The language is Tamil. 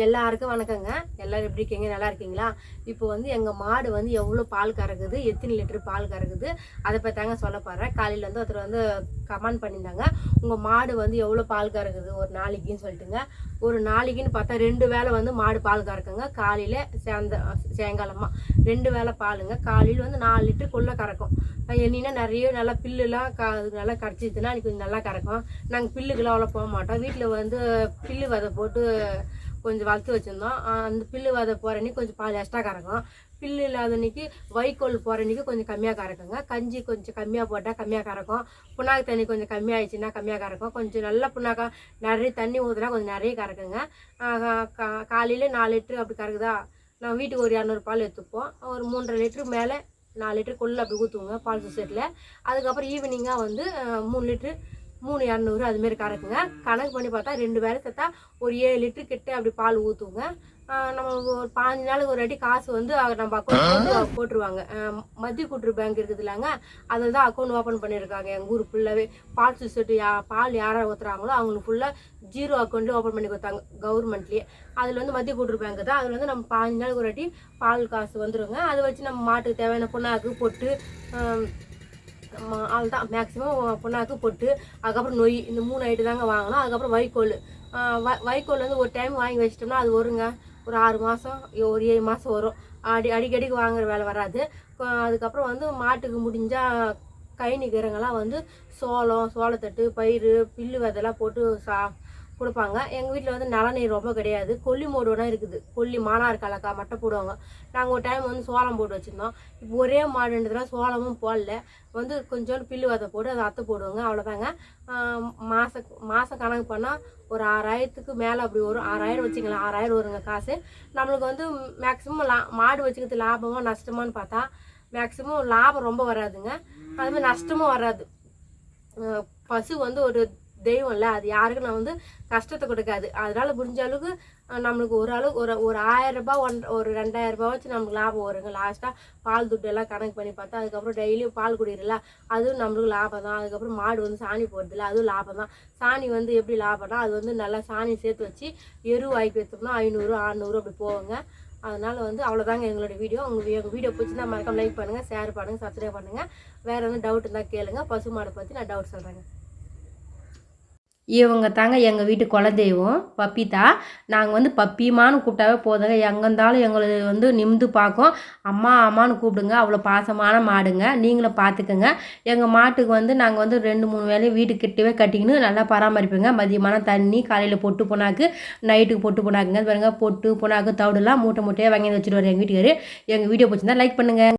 எல்லாருக்கும் வணக்கங்க. எல்லோரும் எப்படி இருக்கீங்க? நல்லா இருக்கீங்களா? இப்போ வந்து எங்கள் மாடு வந்து எவ்வளோ பால் கறக்குது? எத்தனை லிட்டர் பால் கறக்குது? அதை பற்றி தாங்க சொல்ல போகிறேன் காலையில் வந்து ஒருத்தர் வந்து கமெண்ட் பண்ணியிருந்தாங்க. உங்கள் மாடு வந்து எவ்வளோ பால் கறக்குது? ஒரு நாளைக்குன்னு சொல்லிட்டுங்க. ஒரு நாளைக்குன்னு பார்த்தா ரெண்டு வேளை வந்து மாடு பால் கறக்குங்க. காலையில் சேர்ந்த சாயங்காலமாக ரெண்டு வேளை பாலுங்க. காலையில் வந்து நாலு லிட்டருக்குள்ளே கறக்கும். என்னன்னா நிறைய நல்லா பில்லுலாம் க அது நல்லா கரைச்சிதுன்னா அன்றைக்கி கொஞ்சம் நல்லா கறக்கும். நாங்கள் பில்லுக்கெல்லாம் அவ்வளோ போக மாட்டோம். வீட்டில் வந்து பில்லு விதை போட்டு கொஞ்சம் வளர்த்து வச்சுருந்தோம். அந்த பில்லு வத போகிற அன்னைக்கு கொஞ்சம் பால் எக்ஸ்ட்ரா கறக்கும் பில்லு இல்லாத அன்னைக்கு வைக்கோல் போகிற அன்னைக்கு கொஞ்சம் கம்மியாக கறக்குங்க கஞ்சி கொஞ்சம் கம்மியாக போட்டால் கம்மியாக கறக்கும் புண்ணாக்கு தண்ணி கொஞ்சம் கம்மியாகிடுச்சுன்னா கம்மியாக கறக்கும் கொஞ்சம் நல்லா புண்ணாக்கா நிறைய தண்ணி ஊற்றுனா கொஞ்சம் நிறைய கறக்குங்க காலையில் நாலு லிட்ரு அப்படி கறக்குதா? நான் வீட்டுக்கு ஒரு இரநூறு பால் எடுத்துப்போம். ஒரு மூன்றரை லிட்ரு மேலே நாலு லிட்டருக்குள்ளே அப்படி ஊற்றுவோங்க பால் சொசைட்டியில் அதுக்கப்புறம் ஈவினிங்காக வந்து மூணு லிட்ரு மூணு இரநூறு அதுமாரி கறக்குங்க கணக்கு பண்ணி பார்த்தா ரெண்டு வேலை சேர்த்தா ஒரு ஏழு லிட்டரு கிட்ட அப்படி பால் ஊற்றுங்க நம்ம ஒரு பாஞ்சு நாளுக்கு ஒரு வாட்டி காசு வந்து நம்ம அக்கௌண்ட் போட்டுருவாங்க. மத்திய கூட்டுறவு பேங்க் இருக்குது இல்லைங்க அதில் தான் அக்கௌண்ட் ஓப்பன் பண்ணியிருக்காங்க எங்கள் ஊர் ஃபுல்லாகவே பால் சொசைட்டி யா பால் யாரை ஊற்றுறாங்களோ அவங்களுக்கு ஃபுல்லாக ஜீரோ அக்கௌண்ட்டு ஓப்பன் பண்ணி கொடுத்தாங்க கவர்மெண்ட்லேயே அதில் வந்து மத்திய கூட்டுறவு பேங்க் தான். அதில் வந்து நம்ம பாஞ்சு நாளுக்கு ஒரு வாட்டி பால் காசு வந்துருங்க. அதை வச்சு நம்ம மாட்டுக்கு தேவையான புண்ணாக்கு போட்டு ஆள் தான் மேக்ஸிமம் புண்ணாக்கு பொட்டு அதுக்கப்புறம் நொய் இந்த மூணு ஐட்டு தாங்க வாங்கணும். அதுக்கப்புறம் வைக்கோல். வை வைக்கோல் வந்து ஒரு டைம் வாங்கி வச்சிட்டோம்னா அது வருங்க. ஒரு ஆறு மாதம் ஒரு ஏழு மாதம் வரும். அடி அடிக்கடிக்கு வாங்குற வேலை வராது. அதுக்கப்புறம் வந்து மாட்டுக்கு முடிஞ்சால் கை நிற்கிறவங்கலாம் வந்து சோளம் சோளத்தட்டு பயிர் பில்லு விதெல்லாம் போட்டு சா கொடுப்பாங்க. எங்கள் வீட்டில் வந்து நலநீர் ரொம்ப கிடையாது. கொல்லி மோடுனா இருக்குது. கொல்லி மானார் கலக்கா மட்டும் போடுவாங்க. நாங்கள் ஒரு டைம் வந்து சோளம் போட்டு வச்சுருந்தோம். இப்போ ஒரே மாடுன்றதுலாம் சோளமும் போடல. வந்து கொஞ்சோண்டு பில்லு வதை போட்டு அதை அத்தை போடுவாங்க. அவ்வளோதாங்க மாத மாதம் கணக்கு பண்ணால் ஒரு ஆறாயிரத்துக்கு மேலே அப்படி வரும். ஆறாயிரம் வச்சுக்கலாம் ஆறாயிரம் வருங்க காசு. நம்மளுக்கு வந்து மேக்ஸிமம் லா மாடு வச்சுக்கிறது லாபமாக நஷ்டமான்னு பார்த்தா மேக்ஸிமம் லாபம் ரொம்ப வராதுங்க. அதுமாதிரி நஷ்டமும் வராது. பசு வந்து ஒரு தெய்வம் இல்லை. அது யாருக்கும் நான் வந்து கஷ்டத்தை கொடுக்காது. அதனால முடிஞ்ச அளவுக்கு நம்மளுக்கு ஒரு அளவு ஒரு ஒரு ஆயிரம் ரூபாய் ஒன் ஒரு ரெண்டாயிரம் ரூபாய் வச்சு நமக்கு லாபம் வருங்க. லாஸ்ட்டாக பால் துட்டு எல்லாம் கணக்கு பண்ணி பார்த்தா அதுக்கப்புறம் டெய்லியும் பால் குடிக்கிறல அதுவும் நம்மளுக்கு லாபம் தான். அதுக்கப்புறம் மாடு வந்து சாணி போடுறதில்ல அதுவும் லாபம் தான். சாணி வந்து எப்படி லாபம்னா அது வந்து நல்லா சாணி சேர்த்து வச்சு எரு வாங்கி வைத்தோம்னா ஐநூறு ஆறுநூறு அப்படி போவாங்க அதனால் வந்து அவ்வளோதாங்க எங்களோட வீடியோ. உங்கள் எங்கள் வீடியோ பிடிச்சிருந்தா மறக்காம லைக் பண்ணுங்கள் ஷேர் பண்ணுங்கள் சப்ஸ்கிரைப் பண்ணுங்கள் வேறு எதுவும் டவுட் இருந்தால் கேளுங்கள் பசு மாடை பற்றி நான் டவுட் சொல்கிறேங்க இவங்க தாங்க எங்கள் வீட்டு குலதெய்வம் பப்பிதா நாங்கள் வந்து பப்பிமான்னு கூப்பிட்டாவே போதுங்க. எங்கே இருந்தாலும் எங்களை வந்து நிமிந்து பார்க்கும். அம்மா அம்மான்னு கூப்பிடுங்க. அவ்வளோ பாசமான மாடுங்க. நீங்களும் பார்த்துக்கோங்க. எங்கள் மாட்டுக்கு வந்து நாங்கள் வந்து ரெண்டு மூணு வேலையும் வீட்டுக்கிட்டவே கட்டிக்கின்னு நல்லா பராமரிப்பேங்க. மதியமான தண்ணி காலையில் பொட்டு புண்ணாக்கு நைட்டுக்கு பொட்டு புனாக்குங்க பாருங்கள் பொட்டு புண்ணாக்கு தவிடுலாம் மூட்டை மூட்டையாக வாங்கி வச்சுட்டு வரேன் எங்கள் வீட்டுக்காரு. எங்கள் வீடியோ பிடிச்சிருந்தா லைக் பண்ணுங்கள்